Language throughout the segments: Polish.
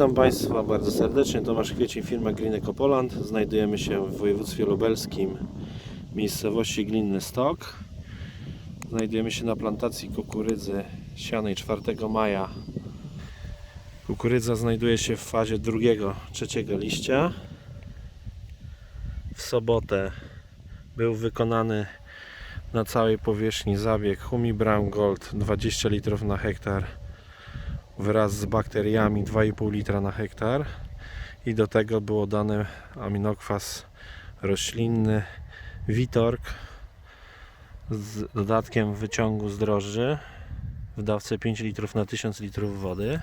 Witam Państwa bardzo serdecznie. Tomasz Kwiecień, firma Green Eco Poland. Znajdujemy się w województwie lubelskim, miejscowości Glinny Stok. Znajdujemy się na plantacji kukurydzy sianej 4 maja. Kukurydza znajduje się w fazie drugiego, trzeciego liścia. W sobotę był wykonany na całej powierzchni zabieg Humi Brown Gold 20 litrów na hektar wraz z bakteriami 2,5 litra na hektar. I do tego było dane aminokwas roślinny Witorg z dodatkiem wyciągu z drożdży w dawce 5 litrów na 1000 litrów wody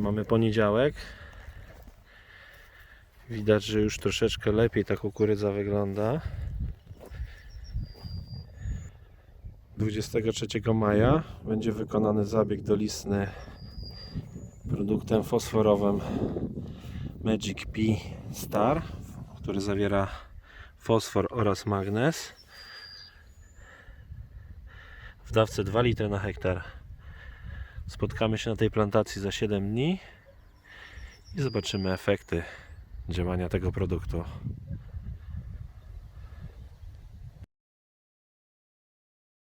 Mamy poniedziałek. Widać, że już troszeczkę lepiej ta kukurydza wygląda. 23 maja będzie wykonany zabieg dolistny produktem fosforowym Magic P Star, który zawiera fosfor oraz magnez w dawce 2 litry na hektar. Spotkamy się na tej plantacji za 7 dni i zobaczymy efekty działania tego produktu.